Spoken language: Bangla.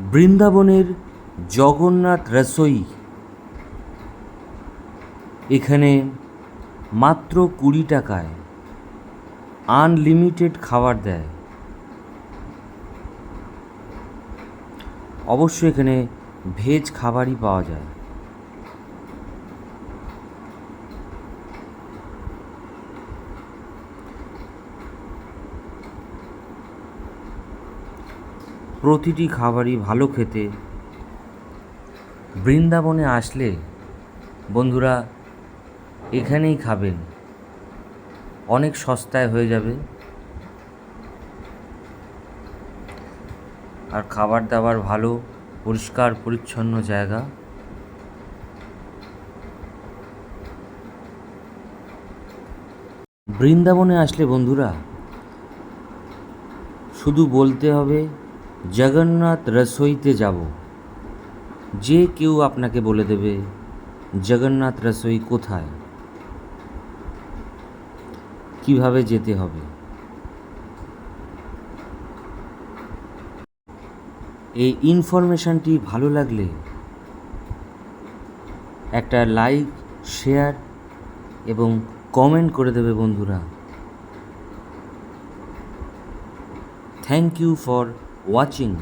বৃন্দাবনের জগন্নাথ রসোই। এখানে মাত্র কুড়ি টাকায় আনলিমিটেড খাবার দেয়। অবশ্য এখানে ভেজ খাবারই পাওয়া যায়। প্রতিটি খাবারই ভালো খেতে বৃন্দাবনে আসলে বন্ধুরা এখানেই খাবেন। অনেক সস্তায় হয়ে যাবে। আর খাবার দাবার ভালো, পরিষ্কার, পরিচ্ছন্ন জায়গা। বৃন্দাবনে আসলে বন্ধুরা শুধু বলতে হবে জগন্নাথ রসোইতে যাব। যে কেউ আপনাকে বলে দেবে, জগন্নাথ রসোই কোথায়? কীভাবে যেতে হবে? এই ইনফরমেশনটি ভালো লাগলে একটা লাইক শেয়ার এবং কমেন্ট করে দেবে বন্ধুরা। Thank you for watching